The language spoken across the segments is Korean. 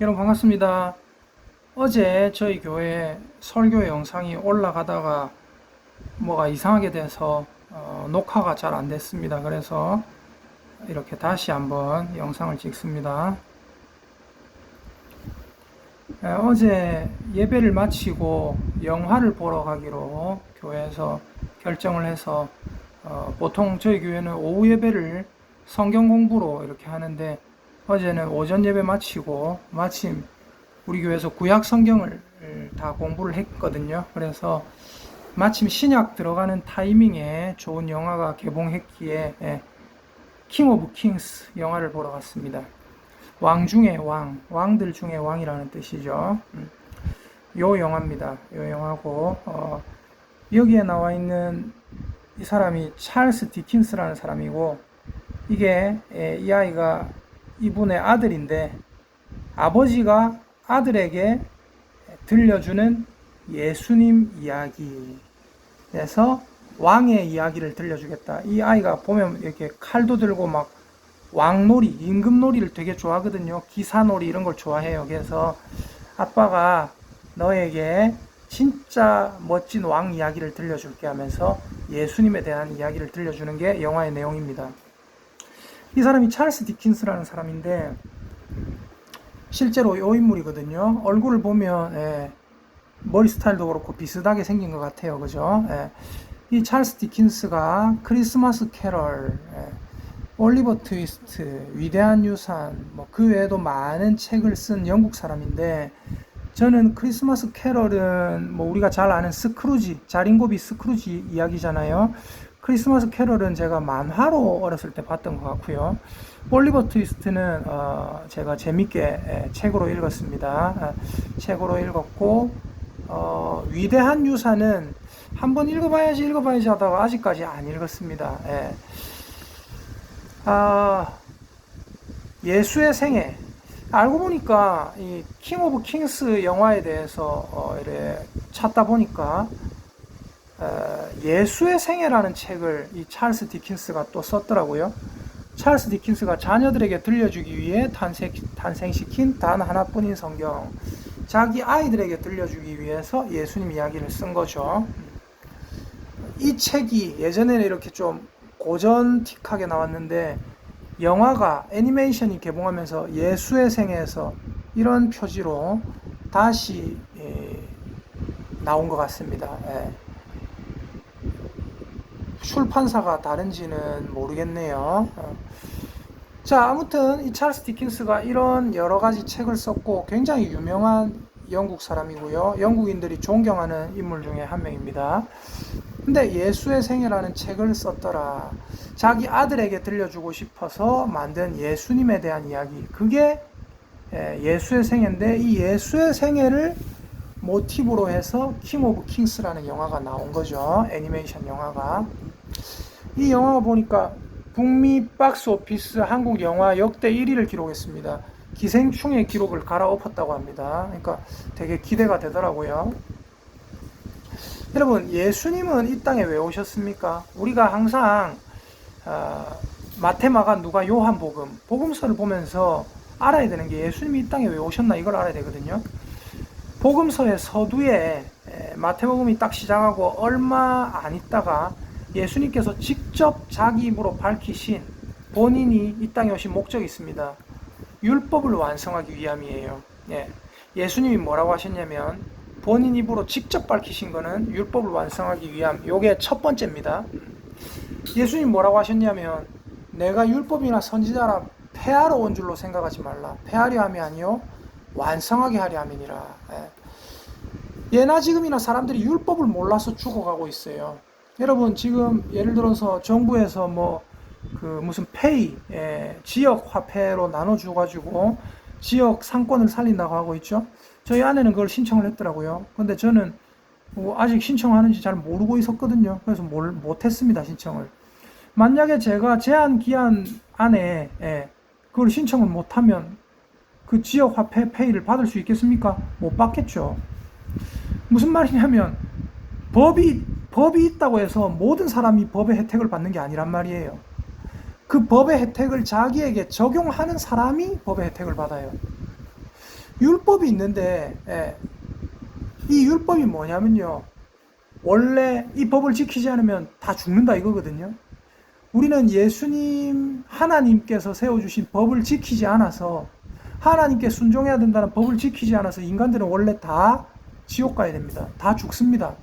여러분 반갑습니다. 어제 저희 교회 설교 영상이 올라가다가 뭐가 이상하게 돼서 어, 녹화가 잘 안 됐습니다. 그래서 이렇게 다시 한번 영상을 찍습니다. 에, 어제 예배를 마치고 영화를 보러 가기로 교회에서 결정을 해서 어, 보통 저희 교회는 오후 예배를 성경 공부로 이렇게 하는데 어제는 오전 예배 마치고 마침 우리 교회에서 구약 성경을 다 공부를 했거든요. 그래서 마침 신약 들어가는 타이밍에 좋은 영화가 개봉했기에 킹 오브 킹스 영화를 보러 갔습니다. 왕 중의 왕, 왕들 중의 왕이라는 뜻이죠. 음. 요 영화입니다. 요 영화고 어, 여기에 나와 있는 이 사람이 찰스 디킨스라는 사람이고 이게 에, 이 아이가 이분의 아들인데 아버지가 아들에게 들려주는 예수님 이야기. 그래서 왕의 이야기를 들려주겠다. 이 아이가 보면 이렇게 칼도 들고 막 왕놀이, 임금놀이를 되게 좋아하거든요. 기사놀이 이런 걸 좋아해요. 그래서 아빠가 너에게 진짜 멋진 왕 이야기를 들려줄게 하면서 예수님에 대한 이야기를 들려주는 게 영화의 내용입니다. 이 사람이 찰스 디킨스라는 사람인데 실제로 이 인물이거든요. 얼굴을 보면 예, 머리 스타일도 그렇고 비슷하게 생긴 것 같아요. 그죠? 예. 이 찰스 디킨스가 크리스마스 캐럴, 예, 올리버 트위스트, 위대한 유산, 뭐 그 외에도 많은 책을 쓴 영국 사람인데 저는 크리스마스 캐럴은 뭐 우리가 잘 아는 스크루지, 자린고비 스크루지 이야기잖아요. 크리스마스 캐럴은 제가 만화로 어렸을 때 봤던 것 같고요. 올리버 트위스트는 어 제가 재밌게 예, 책으로 읽었습니다. 아, 책으로 읽었고 어 위대한 유산은 한번 읽어봐야지 읽어봐야지 하다가 아직까지 안 읽었습니다. 예. 아 예수의 생애 알고 보니까 이 킹 오브 킹스 영화에 대해서 어, 이래 찾다 보니까 어, 예수의 생애라는 책을 이 찰스 디킨스가 또 썼더라고요. 찰스 디킨스가 자녀들에게 들려주기 위해 탄생, 탄생시킨 단 하나뿐인 성경. 자기 아이들에게 들려주기 위해서 예수님 이야기를 쓴 거죠. 이 책이 예전에는 이렇게 좀 고전틱하게 나왔는데 영화가 애니메이션이 개봉하면서 예수의 생애에서 이런 표지로 다시 예, 나온 것 같습니다. 예. 출판사가 다른지는 모르겠네요. 어. 자, 아무튼 이 찰스 디킨스가 이런 여러 가지 책을 썼고 굉장히 유명한 영국 사람이고요. 영국인들이 존경하는 인물 중에 한 명입니다. 근데 예수의 생애라는 책을 썼더라. 자기 아들에게 들려주고 싶어서 만든 예수님에 대한 이야기. 그게 예, 예수의 생애인데 이 예수의 생애를 모티브로 해서 킹 오브 킹스라는 영화가 나온 거죠. 애니메이션 영화가. 이 영화가 보니까 북미 박스 오피스 한국 영화 역대 1위를 기록했습니다. 기생충의 기록을 갈아엎었다고 합니다. 그러니까 되게 기대가 되더라고요. 여러분, 예수님은 이 땅에 왜 오셨습니까? 우리가 항상 어, 마테마가 누가 요한복음, 복음서를 보면서 알아야 되는 게 예수님이 이 땅에 왜 오셨나 이걸 알아야 되거든요. 복음서의 서두에 마태복음이 딱 시작하고 얼마 안 있다가 예수님께서 직접 자기 입으로 밝히신 본인이 이 땅에 오신 목적이 있습니다. 율법을 완성하기 위함이에요. 예. 예수님이 뭐라고 하셨냐면 본인 입으로 직접 밝히신 거는 율법을 완성하기 위함. 요게 첫 번째입니다. 예수님 뭐라고 하셨냐면 내가 율법이나 선지자라 폐하러 온 줄로 생각하지 말라. 폐하려 함이 아니요 완성하게 하려 함이니라. 예. 예나 지금이나 사람들이 율법을 몰라서 죽어가고 있어요. 여러분 지금 예를 들어서 정부에서 뭐 그 무슨 페이 예, 지역 화폐로 나눠줘 가지고 지역 상권을 살린다고 하고 있죠. 저희 아내는 그걸 신청을 했더라고요. 근데 저는 뭐 아직 신청하는지 잘 모르고 있었거든요. 그래서 뭘 못했습니다 신청을. 만약에 제가 제한 기한 안에 예, 그걸 신청을 못하면 그 지역 화폐 페이를 받을 수 있겠습니까? 못 받겠죠. 무슨 말이냐면 법이 법이 있다고 해서 모든 사람이 법의 혜택을 받는 게 아니란 말이에요. 그 법의 혜택을 자기에게 적용하는 사람이 법의 혜택을 받아요. 율법이 있는데 예, 이 율법이 뭐냐면요. 원래 이 법을 지키지 않으면 다 죽는다 이거거든요. 우리는 예수님 하나님께서 세워주신 법을 지키지 않아서 하나님께 순종해야 된다는 법을 지키지 않아서 인간들은 원래 다 지옥 가야 됩니다. 다 죽습니다.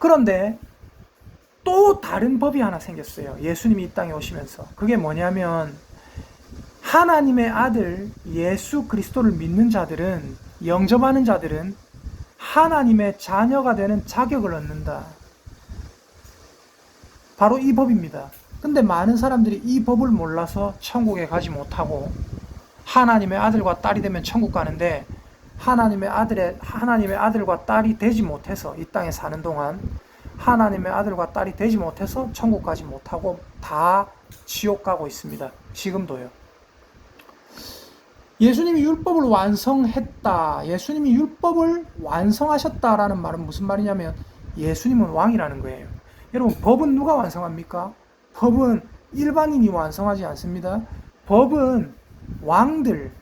그런데 또 다른 법이 하나 생겼어요. 예수님이 이 땅에 오시면서. 그게 뭐냐면 하나님의 아들 예수 그리스도를 믿는 자들은 영접하는 자들은 하나님의 자녀가 되는 자격을 얻는다. 바로 이 법입니다. 근데 많은 사람들이 이 법을 몰라서 천국에 가지 못하고 하나님의 아들과 딸이 되면 천국 가는데 하나님의 아들의 하나님의 아들과 딸이 되지 못해서 이 땅에 사는 동안 하나님의 아들과 딸이 되지 못해서 천국 가지 못하고 다 지옥 가고 있습니다. 지금도요. 예수님이 율법을 완성했다. 예수님이 율법을 완성하셨다라는 말은 무슨 말이냐면 예수님은 왕이라는 거예요. 여러분, 법은 누가 완성합니까? 법은 일반인이 완성하지 않습니다. 법은 왕들,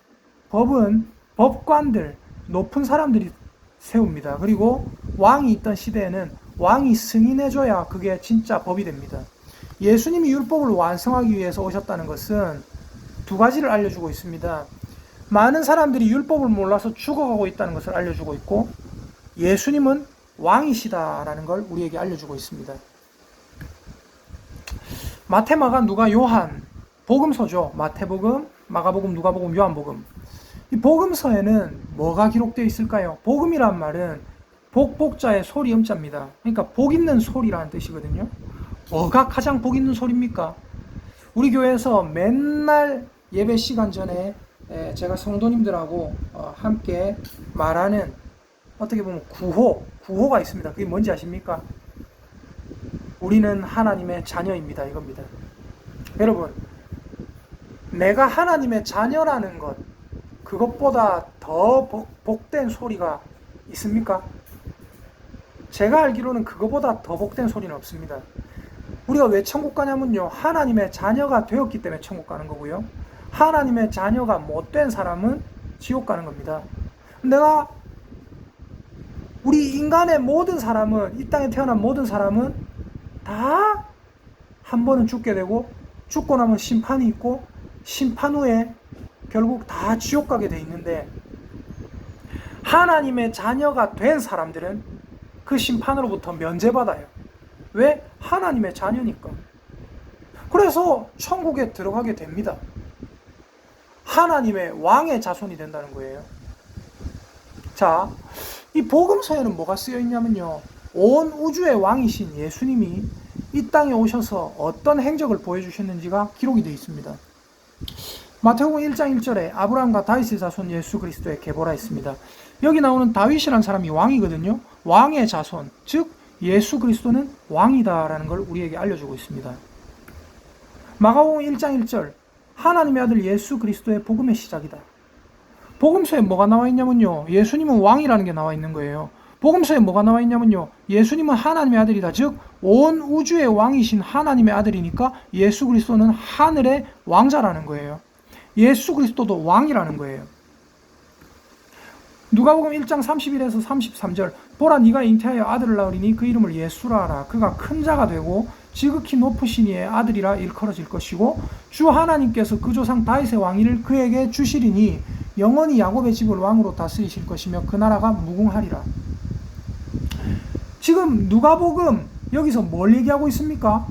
법은 법관들, 높은 사람들이 세웁니다. 그리고 왕이 있던 시대에는 왕이 승인해줘야 그게 진짜 법이 됩니다. 예수님이 율법을 완성하기 위해서 오셨다는 것은 두 가지를 알려주고 있습니다. 많은 사람들이 율법을 몰라서 죽어가고 있다는 것을 알려주고 있고 예수님은 왕이시다라는 걸 우리에게 알려주고 있습니다. 마테마가 누가 요한 복음서죠. 마태복음, 마가복음, 누가복음, 요한복음. 이 복음서에는 뭐가 기록되어 있을까요? 복음이란 말은 복복자의 소리 음자입니다. 그러니까 복 있는 소리라는 뜻이거든요. 뭐가 가장 복 있는 소리입니까? 우리 교회에서 맨날 예배 시간 전에 제가 성도님들하고 어, 함께 말하는 어떻게 보면 구호, 구호가 있습니다. 그게 뭔지 아십니까? 우리는 하나님의 자녀입니다. 이겁니다. 여러분, 내가 하나님의 자녀라는 것, 그것보다 더 복, 복된 소리가 있습니까? 제가 알기로는 그거보다 더 복된 소리는 없습니다. 우리가 왜 천국 가냐면요. 하나님의 자녀가 되었기 때문에 천국 가는 거고요. 하나님의 자녀가 못된 사람은 지옥 가는 겁니다. 내가 우리 인간의 모든 사람은 이 땅에 태어난 모든 사람은 다 한 번은 죽게 되고 죽고 나면 심판이 있고 심판 후에 결국 다 지옥 가게 돼 있는데 하나님의 자녀가 된 사람들은 그 심판으로부터 면제받아요. 왜? 하나님의 자녀니까. 그래서 천국에 들어가게 됩니다. 하나님의 왕의 자손이 된다는 거예요. 자, 이 복음서에는 뭐가 쓰여 있냐면요. 온 우주의 왕이신 예수님이 이 땅에 오셔서 어떤 행적을 보여주셨는지가 기록이 되어 있습니다. 마태복음 1장 1절에 아브라함과 다윗의 자손 예수 그리스도의 계보라 있습니다. 여기 나오는 다윗이라는 사람이 왕이거든요. 왕의 자손, 즉 예수 그리스도는 왕이다라는 걸 우리에게 알려주고 있습니다. 마가복음 1장 1절 하나님의 아들 예수 그리스도의 복음의 시작이다. 복음서에 뭐가 나와 있냐면요. 예수님은 왕이라는 게 나와 있는 거예요. 복음서에 뭐가 나와 있냐면요. 예수님은 하나님의 아들이다. 즉, 온 우주의 왕이신 하나님의 아들이니까 예수 그리스도는 하늘의 왕자라는 거예요. 예수 그리스도도 왕이라는 거예요. 누가복음 1장 31에서 33절 보라 네가 잉태하여 아들을 낳으리니 그 이름을 예수라 하라 그가 큰 자가 되고 지극히 높으신 이의 아들이라 일컬어질 것이고 주 하나님께서 그 조상 다윗의 왕위를 그에게 주시리니 영원히 야곱의 집을 왕으로 다스리실 것이며 그 나라가 무궁하리라 지금 누가복음 여기서 뭘 얘기하고 있습니까?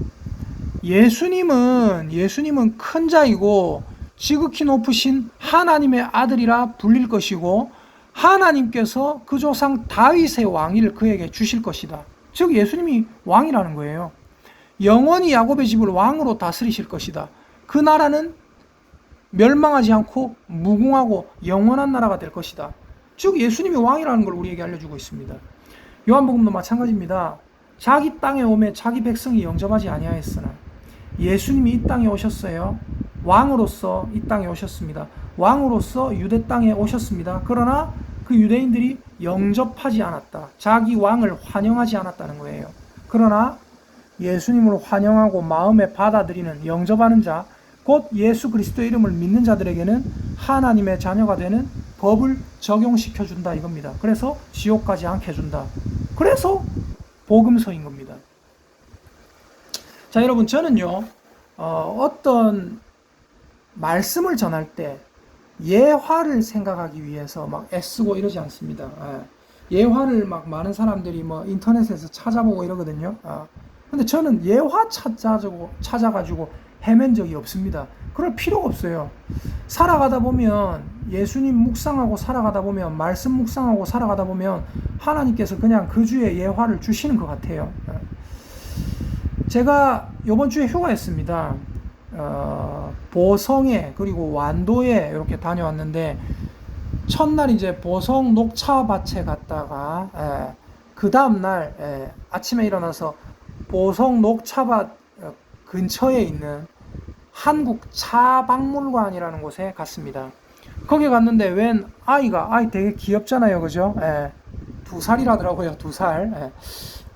예수님은 예수님은 큰 자이고 지극히 높으신 하나님의 아들이라 불릴 것이고 하나님께서 그 조상 다윗의 왕위를 그에게 주실 것이다. 즉 예수님이 왕이라는 거예요. 영원히 야곱의 집을 왕으로 다스리실 것이다. 그 나라는 멸망하지 않고 무궁하고 영원한 나라가 될 것이다. 즉 예수님이 왕이라는 걸 우리에게 알려주고 있습니다. 요한복음도 마찬가지입니다. 자기 땅에 오매 자기 백성이 영접하지 아니하였으나 예수님이 이 땅에 오셨어요. 왕으로서 이 땅에 오셨습니다. 왕으로서 유대 땅에 오셨습니다. 그러나 그 유대인들이 영접하지 않았다. 자기 왕을 환영하지 않았다는 거예요. 그러나 예수님을 환영하고 마음에 받아들이는 영접하는 자, 곧 예수 그리스도의 이름을 믿는 자들에게는 하나님의 자녀가 되는 법을 적용시켜 준다 이겁니다. 그래서 지옥 까지 않게 해준다. 그래서 복음서인 겁니다. 자, 여러분 저는요 어, 어떤 말씀을 전할 때 예화를 생각하기 위해서 막 애쓰고 이러지 않습니다. 예. 예화를 막 많은 사람들이 뭐 인터넷에서 찾아보고 이러거든요. 아. 근데 저는 예화 찾아가지고 찾아가지고 헤맨 적이 없습니다. 그럴 필요가 없어요. 살아가다 보면 예수님 묵상하고 살아가다 보면 말씀 묵상하고 살아가다 보면 하나님께서 그냥 그 주에 예화를 주시는 것 같아요. 예. 제가 이번 주에 휴가했습니다. 어, 보성에 그리고 완도에 이렇게 다녀왔는데 첫날 이제 보성 녹차밭에 갔다가 예, 그 다음 날 예, 아침에 일어나서 보성 녹차밭 어, 근처에 있는 한국 차박물관이라는 곳에 갔습니다. 거기 갔는데 웬 아이가 아이 되게 귀엽잖아요, 그죠? 예, 두 살이라더라고요, 두 살. 예.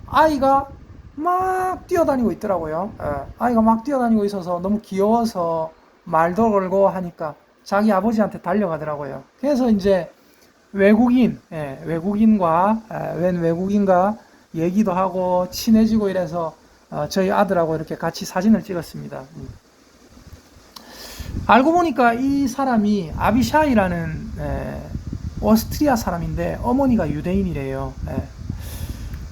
아이가 막 뛰어다니고 있더라고요. 예, 아이가 막 뛰어다니고 있어서 너무 귀여워서 말도 걸고 하니까 자기 아버지한테 달려가더라고요. 그래서 이제 외국인, 예, 외국인과 예, 웬 외국인과 얘기도 하고 친해지고 이래서 어, 저희 아들하고 이렇게 같이 사진을 찍었습니다. 음. 알고 보니까 이 사람이 아비샤이라는 예, 오스트리아 사람인데 어머니가 유대인이래요. 예.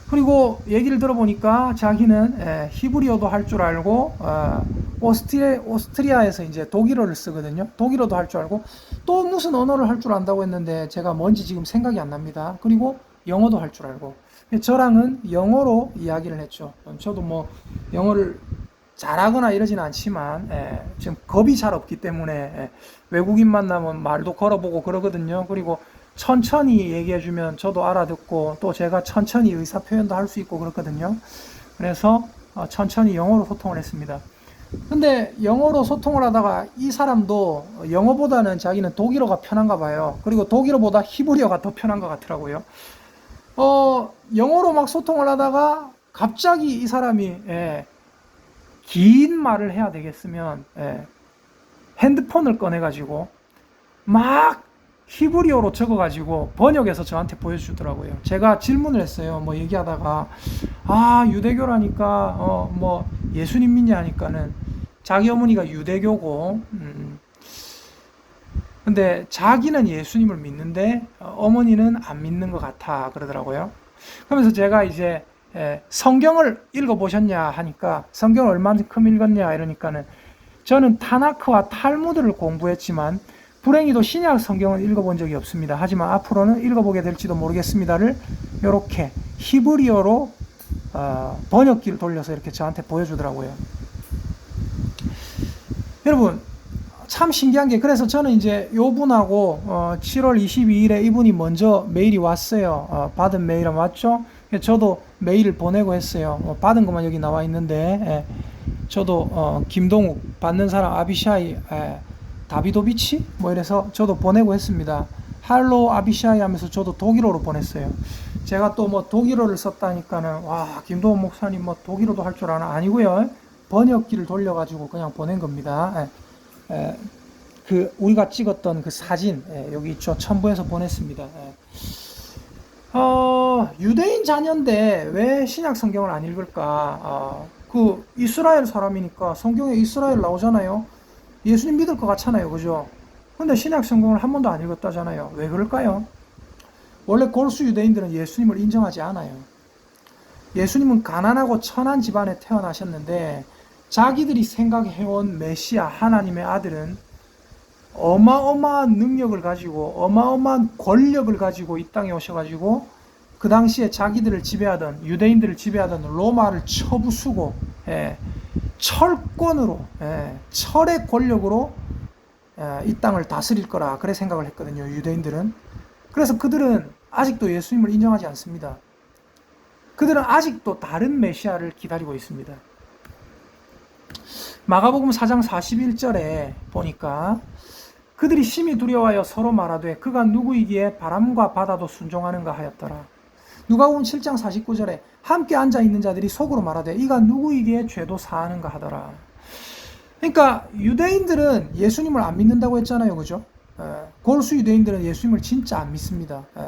그리고 얘기를 들어보니까 자기는 예, 히브리어도 할 줄 알고 어, 오스트리아, 오스트리아에서 이제 독일어를 쓰거든요. 독일어도 할 줄 알고 또 무슨 언어를 할 줄 안다고 했는데 제가 뭔지 지금 생각이 안 납니다. 그리고 영어도 할 줄 알고 저랑은 영어로 이야기를 했죠. 저도 뭐 영어를 잘하거나 이러지는 않지만 예, 지금 겁이 잘 없기 때문에 예, 외국인 만나면 말도 걸어보고 그러거든요. 그리고 천천히 얘기해주면 저도 알아듣고 또 제가 천천히 의사 표현도 할 수 있고 그렇거든요. 그래서 어, 천천히 영어로 소통을 했습니다. 근데 영어로 소통을 하다가 이 사람도 영어보다는 자기는 독일어가 편한가 봐요. 그리고 독일어보다 히브리어가 더 편한 것 같더라고요. 어, 영어로 막 소통을 하다가 갑자기 이 사람이 예, 긴 말을 해야 되겠으면 예, 핸드폰을 꺼내가지고 막 히브리어로 적어가지고 번역해서 저한테 보여주더라고요. 제가 질문을 했어요. 뭐 얘기하다가 아 유대교라니까 어 뭐 예수님 믿냐 하니까는 자기 어머니가 유대교고 음, 근데 자기는 예수님을 믿는데 어, 어머니는 안 믿는 것 같아 그러더라고요. 그러면서 제가 이제 예, 성경을 읽어보셨냐 하니까 성경을 얼마만큼 읽었냐 이러니까는 저는 타나크와 탈무드를 공부했지만 불행히도 신약 성경을 읽어본 적이 없습니다. 하지만 앞으로는 읽어보게 될지도 모르겠습니다를 이렇게 히브리어로 어, 번역기를 돌려서 이렇게 저한테 보여주더라고요. 여러분 참 신기한 게 그래서 저는 이제 요 분하고 어, 7월 22일에 이분이 먼저 메일이 왔어요. 어, 받은 메일은 왔죠. 저도 메일을 보내고 했어요. 어, 받은 것만 여기 나와 있는데 예, 저도 어, 김동욱 받는 사람 아비샤이 예, 다비도비치 뭐 이래서 저도 보내고 했습니다. 할로 아비샤이 하면서 저도 독일어로 보냈어요. 제가 또 뭐 독일어를 썼다니까는 와 김동욱 목사님 뭐 독일어도 할 줄 아나 아니고요. 번역기를 돌려가지고 그냥 보낸 겁니다. 예, 예, 그 우리가 찍었던 그 사진 예, 여기 있죠. 첨부해서 보냈습니다. 예. 어, 유대인 자녀인데 왜 신약 성경을 안 읽을까? 어, 그 이스라엘 사람이니까 성경에 이스라엘 나오잖아요. 예수님 믿을 것 같잖아요. 그죠? 근데 신약 성경을 한 번도 안 읽었다잖아요. 왜 그럴까요? 원래 골수 유대인들은 예수님을 인정하지 않아요. 예수님은 가난하고 천한 집안에 태어나셨는데 자기들이 생각해온 메시아 하나님의 아들은 어마어마한 능력을 가지고 어마어마한 권력을 가지고 이 땅에 오셔가지고 그 당시에 자기들을 지배하던 유대인들을 지배하던 로마를 쳐부수고 예, 철권으로 예, 철의 권력으로 예, 이 땅을 다스릴 거라 그래 생각을 했거든요 유대인들은. 그래서 그들은 아직도 예수님을 인정하지 않습니다. 그들은 아직도 다른 메시아를 기다리고 있습니다. 마가복음 4장 41절에 보니까 그들이 심히 두려워하여 서로 말하되 그가 누구이기에 바람과 바다도 순종하는가 하였더라. 누가복음 7장 49절에 함께 앉아 있는 자들이 속으로 말하되 이가 누구이기에 죄도 사하는가 하더라. 그러니까 유대인들은 예수님을 안 믿는다고 했잖아요. 그죠? 예, 골수 유대인들은 예수님을 진짜 안 믿습니다. 예.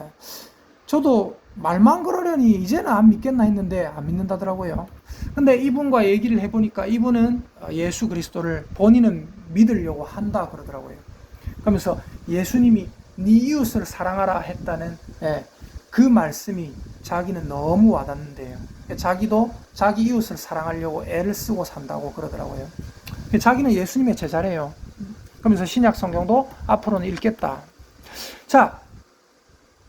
저도 말만 그러려니 이제는 안 믿겠나 했는데 안 믿는다더라고요. 근데 이분과 얘기를 해보니까 이분은 예수 그리스도를 본인은 믿으려고 한다 그러더라고요. 그러면서 예수님이 네 이웃을 사랑하라 했다는 예, 그 말씀이 자기는 너무 와닿는데요. 자기도 자기 이웃을 사랑하려고 애를 쓰고 산다고 그러더라고요. 자기는 예수님의 제자래요. 그러면서 신약 성경도 앞으로는 읽겠다. 자,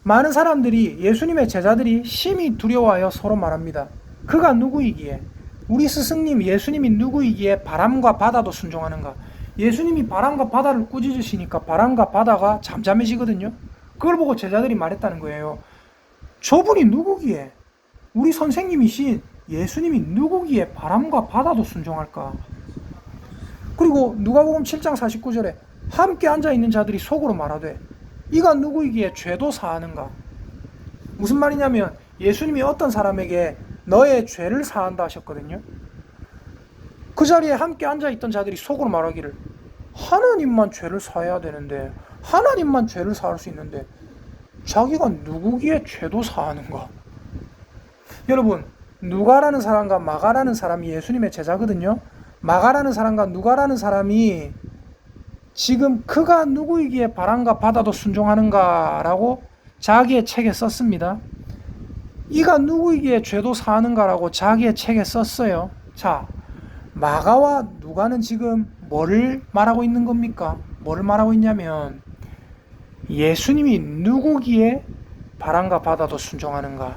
많은 사람들이 예수님의 제자들이 심히 두려워하여 서로 말합니다. 그가 누구이기에? 우리 스승님 예수님이 누구이기에 바람과 바다도 순종하는가? 예수님이 바람과 바다를 꾸짖으시니까 바람과 바다가 잠잠해지거든요. 그걸 보고 제자들이 말했다는 거예요. 저분이 누구기에? 우리 선생님이신 예수님이 누구기에 바람과 바다도 순종할까? 그리고 누가복음 7장 49절에 함께 앉아 있는 자들이 속으로 말하되 이가 누구이기에 죄도 사하는가? 무슨 말이냐면 예수님이 어떤 사람에게 너의 죄를 사한다 하셨거든요. 그 자리에 함께 앉아 있던 자들이 속으로 말하기를 하나님만 죄를 사해야 되는데 하나님만 죄를 사할 수 있는데 자기가 누구기에 죄도 사하는가? 여러분 누가라는 사람과 마가라는 사람이 예수님의 제자거든요. 마가라는 사람과 누가라는 사람이 지금 그가 누구이기에 바람과 바다도 순종하는가라고 자기의 책에 썼습니다. 이가 누구이기에 죄도 사하는가라고 자기의 책에 썼어요. 자, 마가와 누가는 지금 뭐를 말하고 있는 겁니까? 뭐를 말하고 있냐면 예수님이 누구기에 바람과 바다도 순종하는가?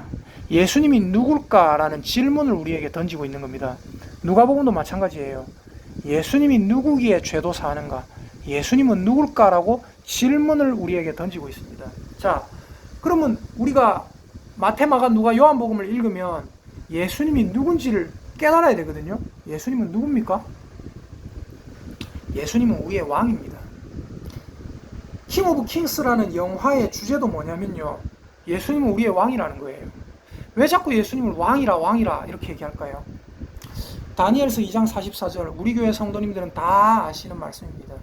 예수님이 누굴까라는 질문을 우리에게 던지고 있는 겁니다. 누가복음도 마찬가지예요. 예수님이 누구기에 죄도 사하는가? 예수님은 누굴까라고 질문을 우리에게 던지고 있습니다. 자, 그러면 우리가 마테마가 누가 요한복음을 읽으면 예수님이 누군지를 깨달아야 되거든요. 예수님은 누굽니까? 예수님은 우리의 왕입니다. 킹 오브 킹스라는 영화의 주제도 뭐냐면요. 예수님은 우리의 왕이라는 거예요. 왜 자꾸 예수님을 왕이라 왕이라 이렇게 얘기할까요? 다니엘서 2장 44절 우리 교회 성도님들은 다 아시는 말씀입니다.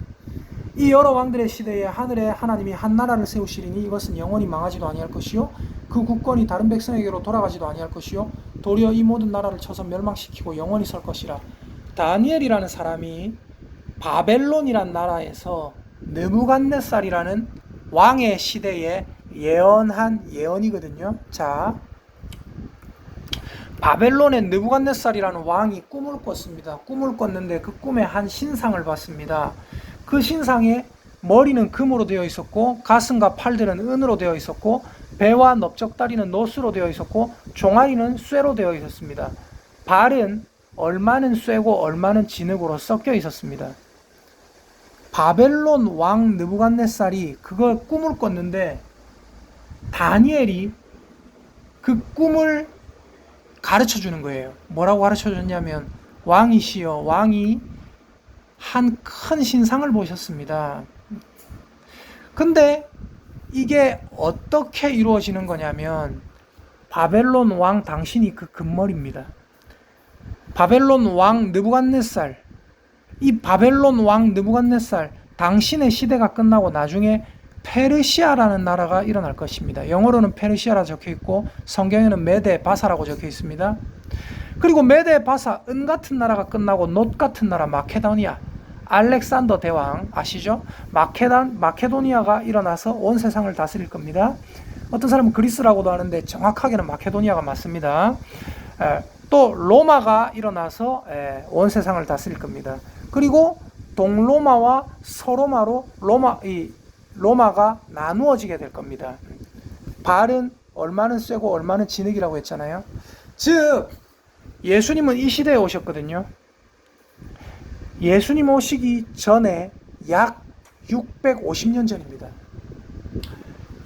이 여러 왕들의 시대에 하늘에 하나님이 한 나라를 세우시리니 이것은 영원히 망하지도 아니할 것이요 그 국권이 다른 백성에게로 돌아가지도 아니할 것이요 도리어 이 모든 나라를 쳐서 멸망시키고 영원히 설 것이라 다니엘이라는 사람이 바벨론이란 나라에서 느부갓네살이라는 왕의 시대에 예언한 예언이거든요. 자, 바벨론의 느부갓네살이라는 왕이 꿈을 꿨습니다. 꿈을 꿨는데 그 꿈에 한 신상을 봤습니다. 그 신상에 머리는 금으로 되어 있었고 가슴과 팔들은 은으로 되어 있었고 배와 넓적다리는 노스로 되어 있었고 종아리는 쇠로 되어 있었습니다. 발은 얼마는 쇠고 얼마는 진흙으로 섞여 있었습니다. 바벨론 왕 느부갓네살이 그걸 꿈을 꿨는데 다니엘이 그 꿈을 가르쳐 주는 거예요. 뭐라고 가르쳐 줬냐면 왕이시여 왕이 한 큰 신상을 보셨습니다. 근데 이게 어떻게 이루어지는 거냐면 바벨론 왕 당신이 그 금머리입니다. 바벨론 왕 느부갓네살 이 바벨론 왕 느부갓네살 당신의 시대가 끝나고 나중에 페르시아라는 나라가 일어날 것입니다. 영어로는 페르시아라 적혀 있고 성경에는 메데 바사라고 적혀 있습니다. 그리고 메데 바사 은 같은 나라가 끝나고 놋 같은 나라 마케도니아 알렉산더 대왕 아시죠? 마케단 마케도니아가 일어나서 온 세상을 다스릴 겁니다. 어떤 사람은 그리스라고도 하는데 정확하게는 마케도니아가 맞습니다. 에, 또 로마가 일어나서 에, 온 세상을 다스릴 겁니다. 그리고 동로마와 서로마로 로마 이 로마가 나누어지게 될 겁니다. 발은 얼마는 쇠고 얼마는 진흙이라고 했잖아요. 즉 예수님은 이 시대에 오셨거든요. 예수님 오시기 전에 약 650년 전입니다.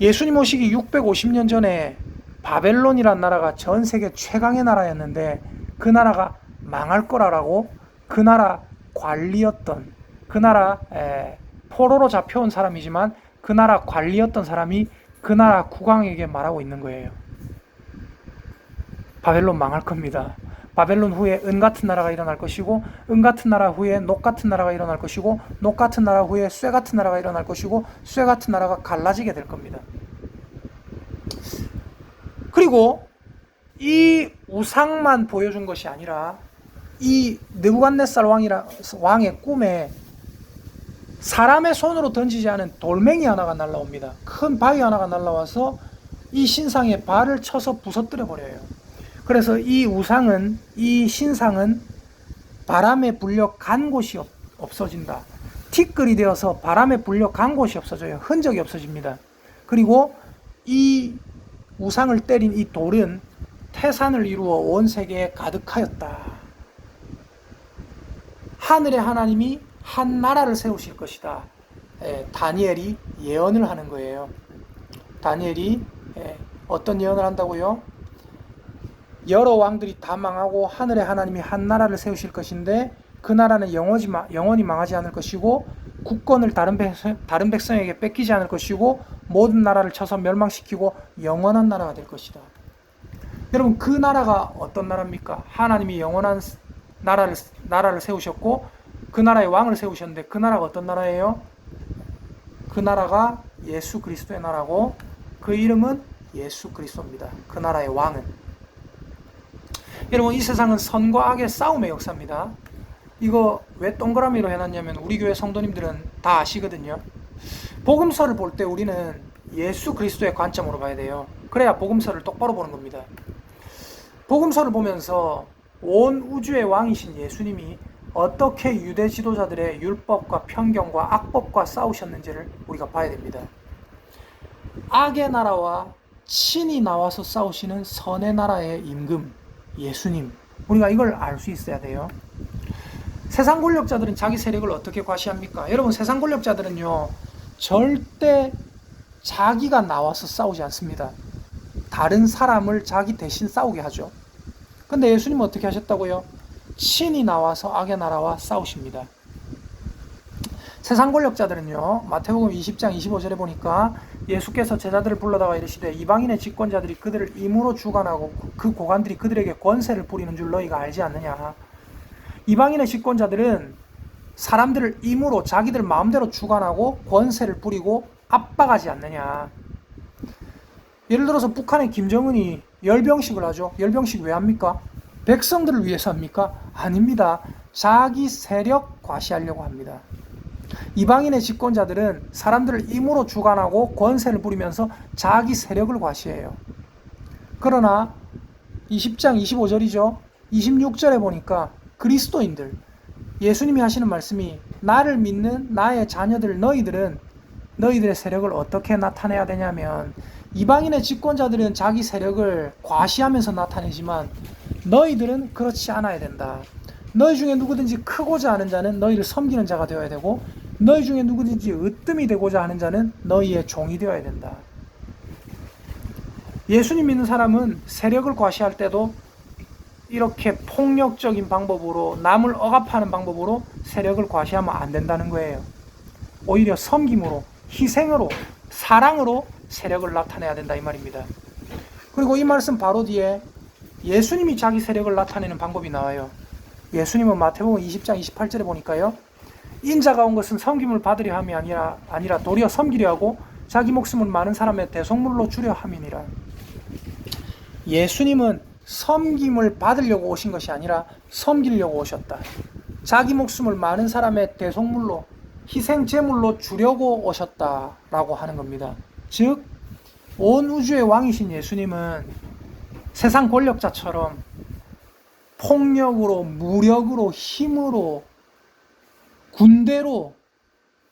예수님 오시기 650년 전에 바벨론이란 나라가 전 세계 최강의 나라였는데 그 나라가 망할 거라고 그 나라 관리였던 그 나라 에, 포로로 잡혀온 사람이지만 그 나라 관리였던 사람이 그 나라 국왕에게 말하고 있는 거예요. 바벨론 망할 겁니다. 바벨론 후에 은 같은 나라가 일어날 것이고 은 같은 나라 후에 녹 같은 나라가 일어날 것이고 녹 같은 나라 후에 쇠 같은 나라가 일어날 것이고 쇠 같은 나라가 갈라지게 될 겁니다. 그리고 이 우상만 보여준 것이 아니라 이 느부갓네살 왕이라 왕의 꿈에 사람의 손으로 던지지 않은 돌멩이 하나가 날라옵니다. 큰 바위 하나가 날라와서 이 신상의 발을 쳐서 부서뜨려 버려요. 그래서 이 우상은 이 신상은 바람에 불려 간 곳이 없, 없어진다. 티끌이 되어서 바람에 불려 간 곳이 없어져요. 흔적이 없어집니다. 그리고 이 우상을 때린 이 돌은 태산을 이루어 온 세계에 가득하였다. 하늘의 하나님이 한 나라를 세우실 것이다. 예, 다니엘이 예언을 하는 거예요. 다니엘이 예, 어떤 예언을 한다고요? 여러 왕들이 다 망하고 하늘의 하나님이 한 나라를 세우실 것인데 그 나라는 영원히, 망하지 않을 것이고 국권을 다른, 백성, 다른 백성에게 뺏기지 않을 것이고 모든 나라를 쳐서 멸망시키고 영원한 나라가 될 것이다. 여러분 그 나라가 어떤 나라입니까? 하나님이 영원한 나라를 나라를 세우셨고 그 나라의 왕을 세우셨는데 그 나라가 어떤 나라예요? 그 나라가 예수 그리스도의 나라고 그 이름은 예수 그리스도입니다. 그 나라의 왕은 여러분 이 세상은 선과 악의 싸움의 역사입니다. 이거 왜 동그라미로 해놨냐면 우리 교회 성도님들은 다 아시거든요. 복음서를 볼 때 우리는 예수 그리스도의 관점으로 봐야 돼요. 그래야 복음서를 똑바로 보는 겁니다. 복음서를 보면서 온 우주의 왕이신 예수님이 어떻게 유대 지도자들의 율법과 편견과 악법과 싸우셨는지를 우리가 봐야 됩니다. 악의 나라와 친히 나와서 싸우시는 선의 나라의 임금 예수님. 우리가 이걸 알 수 있어야 돼요. 세상 권력자들은 자기 세력을 어떻게 과시합니까? 여러분 세상 권력자들은요 절대 자기가 나와서 싸우지 않습니다. 다른 사람을 자기 대신 싸우게 하죠. 근데 예수님은 어떻게 하셨다고요? 신이 나와서 악의 나라와 싸우십니다. 세상 권력자들은요, 마태복음 20장 25절에 보니까 예수께서 제자들을 불러다가 이르시되 이방인의 집권자들이 그들을 임으로 주관하고 그 고관들이 그들에게 권세를 부리는 줄 너희가 알지 않느냐. 이방인의 집권자들은 사람들을 임으로 자기들 마음대로 주관하고 권세를 부리고 압박하지 않느냐. 예를 들어서 북한의 김정은이 열병식을 하죠. 열병식 왜 합니까? 백성들을 위해서 합니까? 아닙니다. 자기 세력 과시하려고 합니다. 이방인의 집권자들은 사람들을 임으로 주관하고 권세를 부리면서 자기 세력을 과시해요. 그러나 20장 25절이죠. 26절에 보니까 그리스도인들 예수님이 하시는 말씀이 나를 믿는 나의 자녀들 너희들은 너희들의 세력을 어떻게 나타내야 되냐면 이방인의 집권자들은 자기 세력을 과시하면서 나타내지만 너희들은 그렇지 않아야 된다. 너희 중에 누구든지 크고자 하는 자는 너희를 섬기는 자가 되어야 되고 너희 중에 누구든지 으뜸이 되고자 하는 자는 너희의 종이 되어야 된다. 예수님 믿는 사람은 세력을 과시할 때도 이렇게 폭력적인 방법으로 남을 억압하는 방법으로 세력을 과시하면 안 된다는 거예요. 오히려 섬김으로 희생으로 사랑으로 세력을 나타내야 된다 이 말입니다. 그리고 이 말씀 바로 뒤에 예수님이 자기 세력을 나타내는 방법이 나와요. 예수님은 마태복음 20장 28절에 보니까요. 인자가 온 것은 섬김을 받으려 함이 아니라 아니라 도리어 섬기려 하고 자기 목숨을 많은 사람의 대속물로 주려 함이니라. 예수님은 섬김을 받으려고 오신 것이 아니라 섬기려고 오셨다. 자기 목숨을 많은 사람의 대속물로 희생 제물로 주려고 오셨다라고 하는 겁니다. 즉, 온 우주의 왕이신 예수님은 세상 권력자처럼 폭력으로, 무력으로, 힘으로, 군대로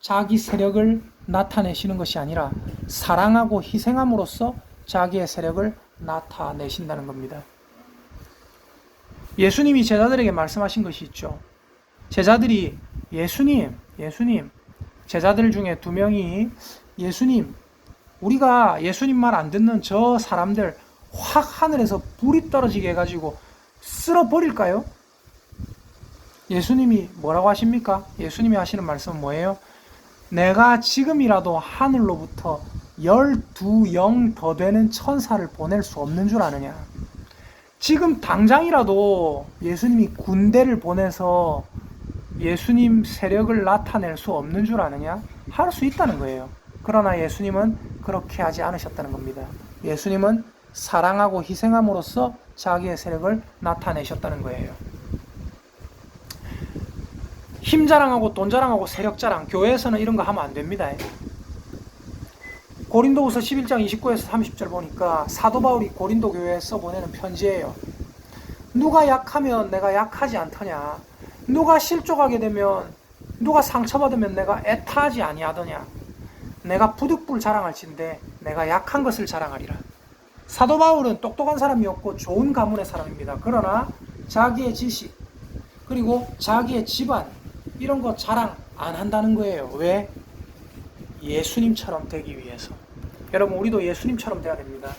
자기 세력을 나타내시는 것이 아니라 사랑하고 희생함으로써 자기의 세력을 나타내신다는 겁니다. 예수님이 제자들에게 말씀하신 것이 있죠. 제자들이 예수님, 예수님, 제자들 중에 두 명이 예수님, 우리가 예수님 말 안 듣는 저 사람들 확 하늘에서 불이 떨어지게 해가지고 쓸어 버릴까요? 예수님이 뭐라고 하십니까? 예수님이 하시는 말씀은 뭐예요? 내가 지금이라도 하늘로부터 열두 영 더 되는 천사를 보낼 수 없는 줄 아느냐? 지금 당장이라도 예수님이 군대를 보내서 예수님 세력을 나타낼 수 없는 줄 아느냐? 할 수 있다는 거예요. 그러나 예수님은 그렇게 하지 않으셨다는 겁니다. 예수님은 사랑하고 희생함으로써 자기의 세력을 나타내셨다는 거예요. 힘 자랑하고 돈 자랑하고 세력 자랑, 교회에서는 이런 거 하면 안 됩니다. 고린도후서 11장 29에서 30절 보니까 사도 바울이 고린도 교회에 써 보내는 편지예요. 누가 약하면 내가 약하지 않더냐? 누가 실족하게 되면 누가 상처받으면 내가 애타하지 아니하더냐? 내가 부득불 자랑할진데 내가 약한 것을 자랑하리라. 사도 바울은 똑똑한 사람이었고 좋은 가문의 사람입니다. 그러나 자기의 지식 그리고 자기의 집안 이런 거 자랑 안 한다는 거예요. 왜? 예수님처럼 되기 위해서. 여러분 우리도 예수님처럼 돼야 됩니다.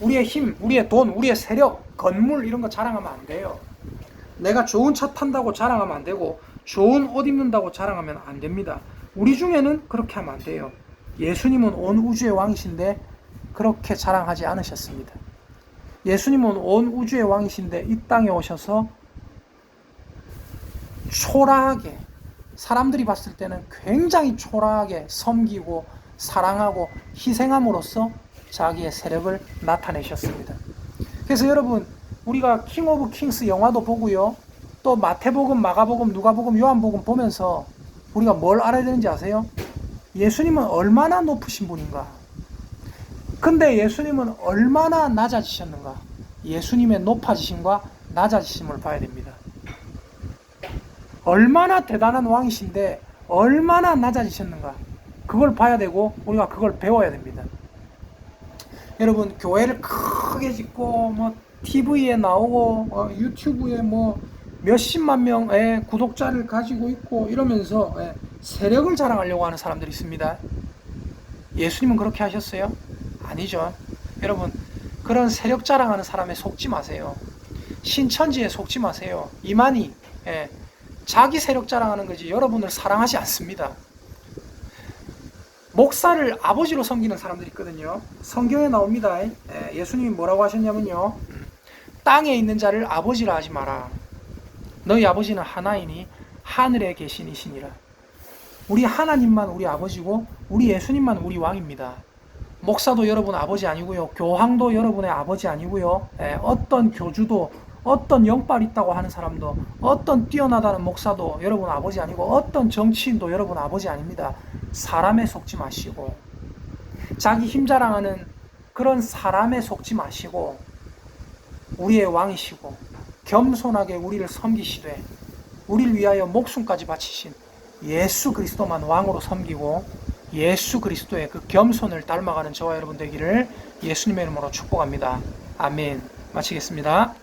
우리의 힘, 우리의 돈, 우리의 세력, 건물 이런 거 자랑하면 안 돼요. 내가 좋은 차 탄다고 자랑하면 안 되고 좋은 옷 입는다고 자랑하면 안 됩니다. 우리 중에는 그렇게 하면 안 돼요. 예수님은 온 우주의 왕이신데 그렇게 자랑하지 않으셨습니다. 예수님은 온 우주의 왕이신데 이 땅에 오셔서 초라하게 사람들이 봤을 때는 굉장히 초라하게 섬기고 사랑하고 희생함으로써 자기의 세력을 나타내셨습니다. 그래서 여러분 우리가 킹 오브 킹스 영화도 보고요. 또 마태복음, 마가복음, 누가복음, 요한복음 보면서 우리가 뭘 알아야 되는지 아세요? 예수님은 얼마나 높으신 분인가? 근데 예수님은 얼마나 낮아지셨는가? 예수님의 높아지심과 낮아지심을 봐야 됩니다. 얼마나 대단한 왕이신데 얼마나 낮아지셨는가? 그걸 봐야 되고 우리가 그걸 배워야 됩니다. 여러분 교회를 크게 짓고 뭐 TV에 나오고 어, 유튜브에 뭐 몇십만 명의 구독자를 가지고 있고 이러면서 예, 세력을 자랑하려고 하는 사람들이 있습니다. 예수님은 그렇게 하셨어요? 아니죠. 여러분 그런 세력 자랑하는 사람에 속지 마세요. 신천지에 속지 마세요. 이만희 예, 자기 세력 자랑하는 거지 여러분을 사랑하지 않습니다. 목사를 아버지로 섬기는 사람들이 있거든요. 성경에 나옵니다. 예, 예수님이 뭐라고 하셨냐면요. 땅에 있는 자를 아버지라 하지 마라. 너희 아버지는 하나이니 하늘에 계신 이시니라. 우리 하나님만 우리 아버지고 우리 예수님만 우리 왕입니다. 목사도 여러분 아버지 아니고요. 교황도 여러분의 아버지 아니고요. 예, 어떤 교주도 어떤 영빨 있다고 하는 사람도 어떤 뛰어나다는 목사도 여러분 아버지 아니고 어떤 정치인도 여러분 아버지 아닙니다. 사람에 속지 마시고 자기 힘 자랑하는 그런 사람에 속지 마시고 우리의 왕이시고 겸손하게 우리를 섬기시되 우리를 위하여 목숨까지 바치신 예수 그리스도만 왕으로 섬기고 예수 그리스도의 그 겸손을 닮아가는 저와 여러분 되기를 예수님의 이름으로 축복합니다. 아멘. 마치겠습니다.